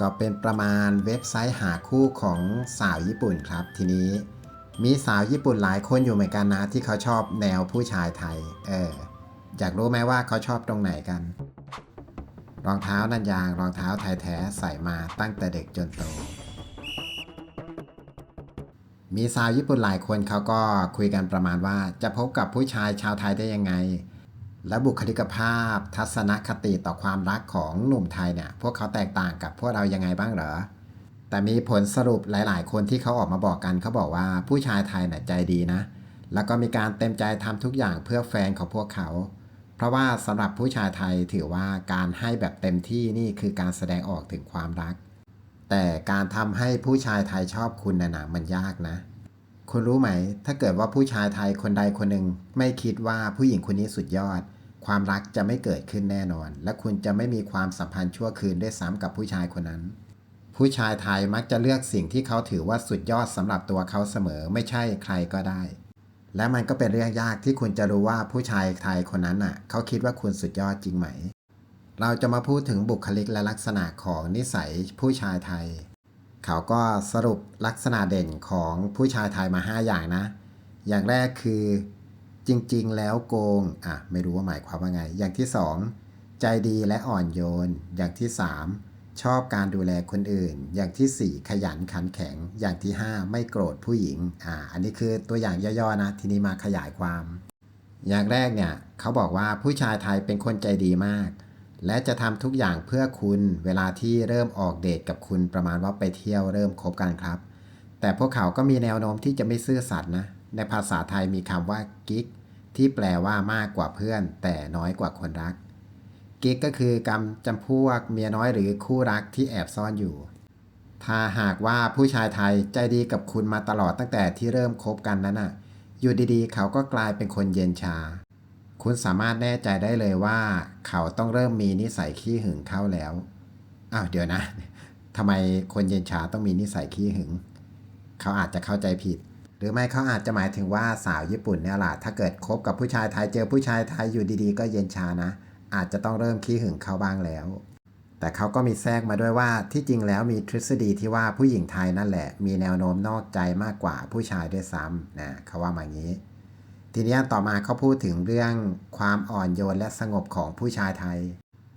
ก็เป็นประมาณเว็บไซต์หาคู่ของสาวญี่ปุ่นครับ ทีนี้มีสาวญี่ปุ่นหลายคนอยู่เหมือนกันนะ ที่เขาชอบแนวผู้ชายไทย เออ อยากรู้ไหมว่าเขาชอบตรงไหนกัน รองเท้านันยางรองเท้าไทยแท้ใส่มาตั้งแต่เด็กจนโต มีสาวญี่ปุ่นหลายคนเขาก็คุยกันประมาณว่าจะพบกับผู้ชายชาวไทยได้ยังไง และบุคลิกภาพ ทัศนคติต่อความรักของหนุ่มไทยเนี่ยพวกเขาแตกต่างกับพวกเรายังไงบ้างเหรอ แต่มีผลสรุปหลาย ๆ คนที่เขาออกมาบอกกันเขาบอกว่าผู้ชายไทยน่ะใจดีนะ แล้วก็มีการเต็มใจทำทุกอย่างเพื่อแฟนของพวกเขา เพราะว่าสำหรับผู้ชายไทยถือว่าการให้แบบเต็มที่นี่คือการแสดงออกถึงความรัก แต่การทำให้ผู้ชายไทยชอบคุณนะนะมันยากนะ คุณรู้ไหม ถ้าเกิดว่าผู้ชายไทยคนใดคนหนึ่งไม่คิดว่าผู้หญิงคนนี้สุดยอด ความรักจะไม่เกิดขึ้นแน่นอน และคุณจะไม่มีความสัมพันธ์ชั่วคืนด้วยซ้ำกับผู้ชายคนนั้น ผู้ชายไทยมักจะเลือกสิ่งที่เขาถือว่าสุดยอดสำหรับตัวเขาเสมอไม่ใช่ใครก็ได้ และมันก็เป็นเรื่องยากที่คุณจะรู้ว่าผู้ชายไทยคนนั้นน่ะ เขาคิดว่าคุณสุดยอดจริงไหม เราจะมาพูดถึงบุคลิกและลักษณะของนิสัยผู้ชายไทย เขาก็สรุปลักษณะเด่นของผู้ชายไทยมา 5 อย่างนะ อย่างแรกคือจริง ๆ แล้วโกง อะ ไม่รู้ว่าหมายความว่าไง อย่างที่ 2 ใจดีและอ่อนโยน อย่างที่ 3 ชอบการดูแลคนอื่น อย่างทีสี่4 ขยันขันแข็ง อย่างที่ 5 ไม่โกรธผู้หญิง อ่า อันนี้คือตัวอย่างย่อๆนะ ทีนี้มาขยายความ อย่างแรกเนี่ย เขาบอกว่าผู้ชายไทยเป็นคนใจดีมาก และจะทำทุกอย่างเพื่อคุณเวลาที่เริ่มออกเดทกับคุณประมาณว่าไปเที่ยวเริ่มคบกันครับ แต่พวกเขาก็มีแนวโน้มที่จะไม่ซื่อสัตย์นะ ในภาษาไทยมีคำว่ากิ๊กที่แปลว่ามากกว่าเพื่อน แต่น้อยกว่าคนรัก กิ๊กก็คือกำจำพวกเมียน้อยหรือคู่รักที่แอบซ่อนอยู่ ถ้าหากว่าผู้ชายไทยใจดีกับคุณมาตลอดตั้งแต่ที่เริ่มคบกันนั้นน่ะอยู่ดีๆ เขาก็กลายเป็นคนเย็นชา คุณสามารถแน่ใจได้เลยว่า เขาต้องเริ่มมีนิสัยขี้หึงเข้าแล้ว อ้าวเดี๋ยวนะทำไมคนเย็นชาต้องมีนิสัยขี้หึง เขาอาจจะเข้าใจผิด หรือไม่เขาอาจจะหมายถึงว่าสาวญี่ปุ่นเนี่ยแหละถ้าเกิดคบกับผู้ชายไทยเจอผู้ชายไทยอยู่ดีๆ ก็เย็นชานะ อาจจะต้องเริ่มขี้หึงเขาบ้างแล้ว แต่เขาก็มีแทรกมาด้วยว่าที่จริงแล้วมีทฤษฎีที่ว่าผู้หญิงไทยนั่นแหละ มีแนวโน้มนอกใจมากกว่าผู้ชายด้วยซ้ำนะเขาว่ามาอย่างนี้ ทีนี้ต่อมาเขาพูดถึงเรื่องความอ่อนโยนและสงบของผู้ชายไทย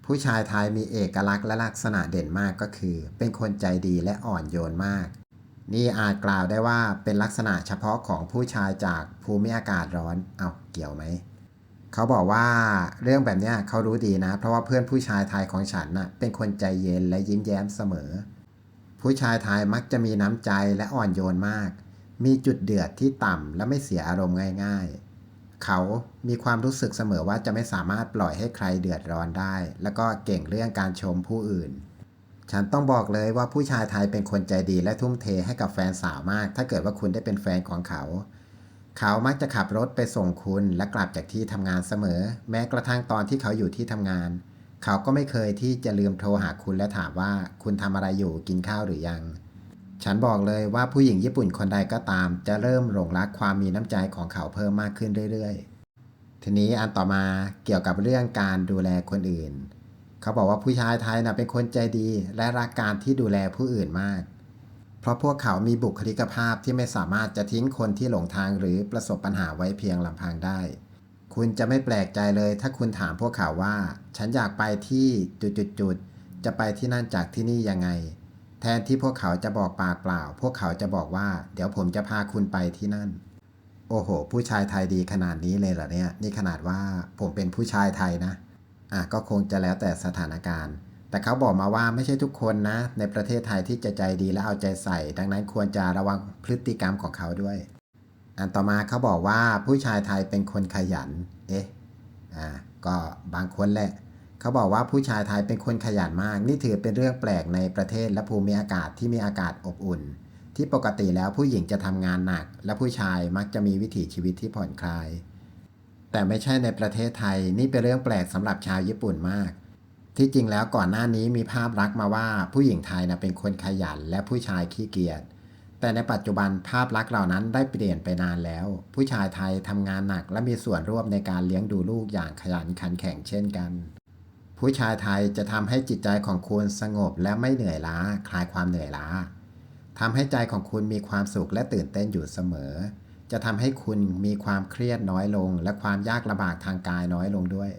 ผู้ชายไทยมีเอกลักษณ์และลักษณะเด่นมากก็คือ เป็นคนใจดีและอ่อนโยนมาก นี่อาจกล่าวได้ว่าเป็นลักษณะเฉพาะของผู้ชายจากภูมิอากาศร้อน เอาเกี่ยวไหมเขาบอกว่าเรื่องแบบนี้เขารู้ดีนะ เพราะว่าเพื่อนผู้ชายไทยของฉันน่ะเป็นคนใจเย็นและยิ้มแย้มเสมอ ผู้ชายไทยมักจะมีน้ำใจและอ่อนโยนมาก มีจุดเดือดที่ต่ำและไม่เสียอารมณ์ง่าย ๆ เขามีความรู้สึกเสมอว่าจะไม่สามารถปล่อยให้ใครเดือดร้อนได้ แล้วก็เก่งเรื่องการชมผู้อื่น ฉันต้องบอกเลยว่าผู้ชายไทยเป็นคนใจดีและทุ่มเทให้กับแฟนสาวมาก ถ้าเกิดว่าคุณได้เป็นแฟนของเขา เขามักจะขับรถไปส่งคุณและกลับจากที่ทำงานเสมอ แม้กระทั่งตอนที่เขาอยู่ที่ทำงาน เขาก็ไม่เคยที่จะลืมโทรหาคุณและถามว่าคุณทำอะไรอยู่กินข้าวหรือยัง ฉันบอกเลยว่าผู้หญิงญี่ปุ่นคนใดก็ตาม จะเริ่มหลงรักความมีน้ำใจของเขาเพิ่มมากขึ้นเรื่อยๆ ทีนี้อันต่อมาเกี่ยวกับเรื่องการดูแลคนอื่น เขาบอกว่าผู้ชายไทยนะเป็นคนใจดี และรักการที่ดูแลผู้อื่นมาก เพราะพวกเขามีบุคลิกภาพที่ไม่สามารถจะทิ้งคนที่หลงทางหรือประสบปัญหาไว้เพียงลำพังได้ คุณจะไม่แปลกใจเลยถ้าคุณถามพวกเขาว่า ฉันอยากไปที่จุดๆๆจะไปที่นั่นจากที่นี่ยังไง แทนที่พวกเขาจะบอกปากเปล่า พวกเขาจะบอกว่า เดี๋ยวผมจะพาคุณไปที่นั่น โอ้โห ผู้ชายไทยดีขนาดนี้เลยเหรอเนี่ย นี่ขนาดว่าผมเป็นผู้ชายไทยนะ อะก็คงจะแล้วแต่สถานการณ์ แต่เขาบอกมาว่าไม่ใช่ทุกคนนะ ในประเทศไทยที่จะใจดีและเอาใจใส่ ดังนั้นควรจะระวังพฤติกรรมของเขาด้วย อันต่อมาเขาบอกว่าผู้ชายไทยเป็นคนขยัน เอ๊ะ อ่า ก็บางคนแหละ เขาบอกว่าผู้ชายไทยเป็นคนขยันมาก นี่ถือเป็นเรื่องแปลกในประเทศและภูมิอากาศที่มีอากาศอบอุ่น ที่ปกติแล้วผู้หญิงจะทำงานหนัก และผู้ชายมักจะมีวิถีชีวิตที่ผ่อนคลาย แต่ไม่ใช่ในประเทศไทย นี่เป็นเรื่องแปลกสำหรับชาวญี่ปุ่นมาก ที่จริงแล้วก่อนหน้านี้มีภาพลักษณ์มาว่าผู้หญิงไทยนะเป็นคนขยันและผู้ชายขี้เกียจแต่ในปัจจุบันภาพลักษณ์เหล่านั้นได้เปลี่ยนไปนานแล้ว ผู้ชายไทยทำงานหนักและมีส่วนร่วมในการเลี้ยงดูลูกอย่างขยันขันแข็งเช่นกัน ผู้ชายไทยจะทำให้จิตใจของคุณสงบและไม่เหนื่อยล้า คลายความเหนื่อยล้าทำให้ใจของคุณมีความสุขและตื่นเต้นอยู่เสมอ จะทำให้คุณมีความเครียดน้อยลง และความยากลำบากทางกายน้อยลงด้วย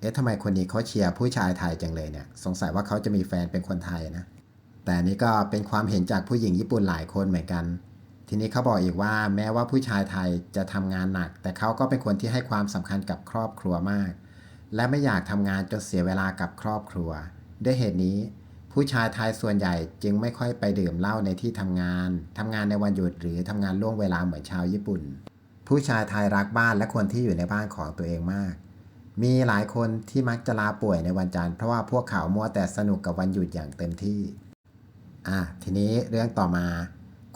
เอ๊ะทำไมคนนี้เขาเชียร์ผู้ชายไทยจังเลยเนี่ย สงสัยว่าเขาจะมีแฟนเป็นคนไทยนะ แต่นนี้ก็เป็นความเห็นจากผู้หญิงญี่ปุ่นหลายคนเหมือนกัน ทีนี้เขาบอกอีกว่าแม้ว่าผู้ชายไทยจะทำงานหนัก แต่เขาก็เป็นคนที่ให้ความสำคัญกับครอบครัวมาก และไม่อยากทำงานจนเสียเวลากับครอบครัว ด้วยเหตุนี้ ผู้ชายไทยส่วนใหญ่จึงไม่ค่อยไปดื่มเหล้าในที่ทำงานทำงานในวันหยุดหรือทำงานล่วงเวลาเหมือนชาวญี่ปุ่น ผู้ชายไทยรักบ้านและคนที่อยู่ในบ้านของตัวเองมาก มีหลายคนที่มักจะลาป่วยในวันจันทร์เพราะว่าพวกเขามัวแต่สนุกกับวันหยุดอย่างเต็มที่อะทีนี้เรื่องต่อมา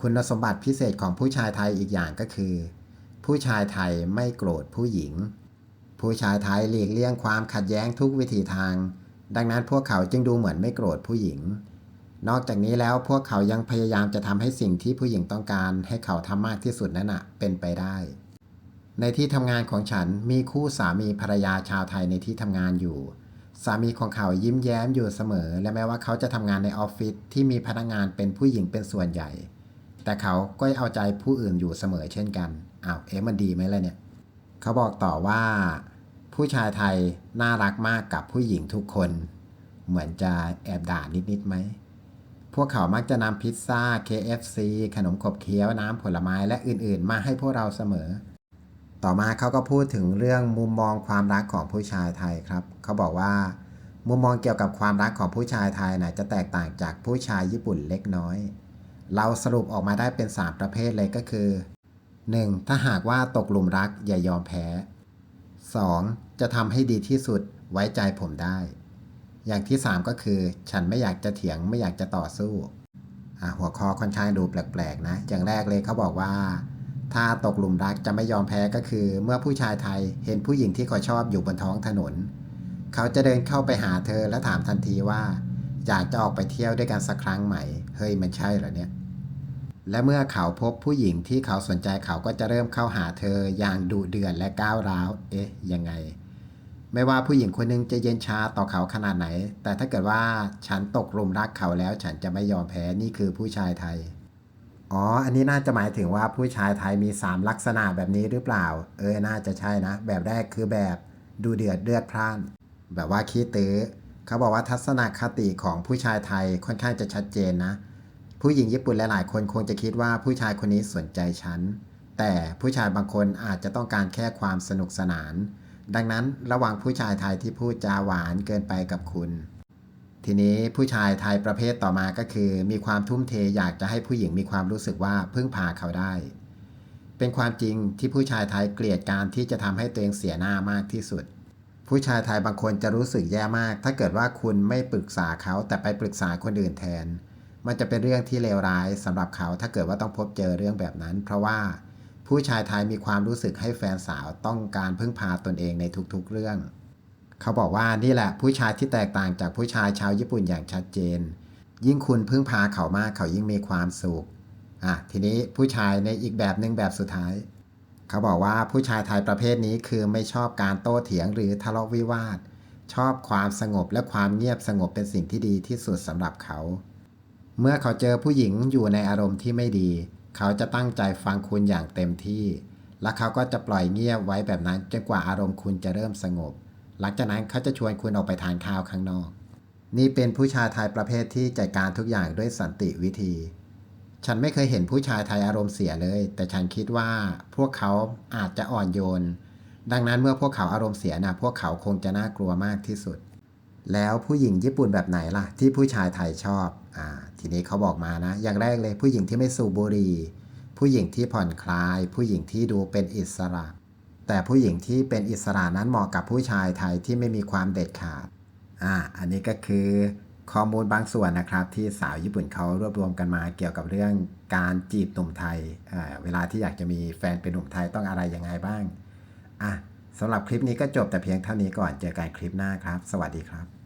คุณสมบัติพิเศษของผู้ชายไทยอีกอย่างก็คือ ผู้ชายไทยไม่โกรธผู้หญิง ผู้ชายไทยหลีกเลี่ยงความขัดแย้งทุกวิถีทาง ดังนั้นพวกเขาจึงดูเหมือนไม่โกรธผู้หญิง นอกจากนี้แล้วพวกเขายังพยายามจะทำให้สิ่งที่ผู้หญิงต้องการให้เขาทำมากที่สุดนั้นนะเป็นไปได้ ในที่ทำงานของฉันมีคู่สามีภรรยาชาวไทยในที่ทำงานอยู่ สามีของเขายิ้มแย้มอยู่เสมอ และแม้ว่าเขาจะทำงานในออฟฟิศที่มีพนักงานเป็นผู้หญิงเป็นส่วนใหญ่ แต่เขาก็เอาใจผู้อื่นอยู่เสมอเช่นกันอ้าวเอ๊ะมันดีไหมล่ะเนี่ยเขาบอกต่อว่า ผู้ชายไทยน่ารักมากกับผู้หญิงทุกคน เหมือนจะแอบด่านิดๆไหม พวกเขามักจะนำพิซซ่า KFC ขนมขบเคี้ยวน้ำผลไม้และอื่นๆ มาให้พวกเราเสมอ ต่อมาเขาก็พูดถึงเรื่องมุมมองความรักของผู้ชายไทยครับ เขาบอกว่า มุมมองเกี่ยวกับความรักของผู้ชายไทยนะจะแตกต่างจากผู้ชายญี่ปุ่นเล็กน้อย เราสรุปออกมาได้เป็น 3 ประเภทเลยก็คือ 1. ถ้าหากว่าตกหลุมรักอย่ายอมแพ้ 2. จะทำให้ดีที่สุดไว้ใจผมได้ อย่างที่ 3 ก็คือ ฉันไม่อยากจะเถียงไม่อยากจะต่อสู้ หัวข้อค่อนข้างดูแปลกๆนะ อย่างแรกเลยเขาบอกว่า ถ้าตกหลุมรักจะไม่ยอมแพ้ก็คือ เมื่อผู้ชายไทยเห็นผู้หญิงที่เขาชอบอยู่บนท้องถนน เขาจะเดินเข้าไปหาเธอและถามทันทีว่า อยากจะออกไปเที่ยวด้วยกันสักครั้งไหม เฮ้ยมันใช่เหรอเนี่ย และเมื่อเขาพบผู้หญิงที่เขาสนใจเขาก็จะเริ่มเข้าหาเธออย่างดุเดือดและก้าวร้าว เอ๊ะ ยังไง ไม่ว่าผู้หญิงคนหนึงจะเย็นชาต่อเขาขนาดไหน แต่ถ้าเกิดว่าฉันตกหลุมรักเขาแล้วฉันจะไม่ยอมแพ้ นี่คือผู้ชายไทย อ๋อ อันนี้น่าจะหมายถึงว่าผู้ชายไทยมี 3 ลักษณะแบบนี้หรือเปล่า เออ น่าจะใช่นะ แบบแรกคือแบบดูเดือดเลือดพล่าน แบบว่าขี้ตื้อ เขาบอกว่าทัศนคติของผู้ชายไทยค่อนข้างจะชัดเจนนะ ผู้หญิงญี่ปุ่นหลายๆ คนคงจะคิดว่าผู้ชายคนนี้สนใจฉัน แต่ผู้ชายบางคนอาจจะต้องการแค่ความสนุกสนาน ดังนั้นระวังผู้ชายไทยที่พูดจาหวานเกินไปกับคุณ ทีนี้ผู้ชายไทยประเภทต่อมาก็คือ มีความทุ่มเทอยากจะให้ผู้หญิงมีความรู้สึกว่าพึ่งพาเขาได้ เป็นความจริงที่ผู้ชายไทยเกลียดการที่จะทำให้ตัวเองเสียหน้ามากที่สุดผู้ชายไทยบางคนจะรู้สึกแย่มาก ถ้าเกิดว่าคุณไม่ปรึกษาเขาแต่ไปปรึกษาคนอื่นแทน มันจะเป็นเรื่องที่เลวร้ายสำหรับเขาถ้าเกิดว่าต้องพบเจอเรื่องแบบนั้น เพราะว่าผู้ชายไทยมีความรู้สึกให้แฟนสาวต้องการพึ่งพาตนเองในทุกๆเรื่อง เขาบอกว่านี่แหละผู้ชายที่แตกต่างจากผู้ชายชาวญี่ปุ่นอย่างชัดเจน ยิ่งคุณพึ่งพาเขามากเขายิ่งมีความสุขอะทีนี้ผู้ชายในอีกแบบหนึ่งแบบสุดท้าย เขาบอกว่าผู้ชายไทยประเภทนี้คือไม่ชอบการโต้เถียงหรือทะเลาะวิวาท ชอบความสงบและความเงียบสงบเป็นสิ่งที่ดีที่สุดสำหรับเขา เมื่อเขาเจอผู้หญิงอยู่ในอารมณ์ที่ไม่ดี เขาจะตั้งใจฟังคุณอย่างเต็มที่ และเขาก็จะปล่อยเงียบไว้แบบนั้นจนกว่าอารมณ์คุณจะเริ่มสงบ หลังจากนั้นเขาจะชวนคุณออกไปทานข้าวข้างนอก นี่เป็นผู้ชายไทยประเภทที่จัดการทุกอย่างด้วยสันติวิธี ฉันไม่เคยเห็นผู้ชายไทยอารมณ์เสียเลย แต่ฉันคิดว่าพวกเขาอาจจะอ่อนโยน ดังนั้นเมื่อพวกเขาอารมณ์เสียนะพวกเขาคงจะน่ากลัวมากที่สุด แล้วผู้หญิงญี่ปุ่นแบบไหนล่ะ ที่ผู้ชายไทยชอบ อ่า ทีนี้เขาบอกมานะ อย่างแรกเลยผู้หญิงที่ไม่สูบบุหรี่ ผู้หญิงที่ผ่อนคลาย ผู้หญิงที่ดูเป็นอิสระ แต่ผู้หญิงที่เป็นอิสระนั้นเหมาะกับผู้ชายไทยที่ไม่มีความเด็ดขาดอ่าอันนี้ก็คือข้อมูลบางส่วนนะครับที่สาวญี่ปุ่นเขารวบรวมกันมาเกี่ยวกับเรื่องการจีบหนุ่มไทยอ่าเวลาที่อยากจะมีแฟนเป็นหนุ่มไทยต้องอะไรยังไงบ้างอะสำหรับคลิปนี้ก็จบแต่เพียงเท่านี้ก่อนเจอกันคลิปหน้าครับ สวัสดีครับ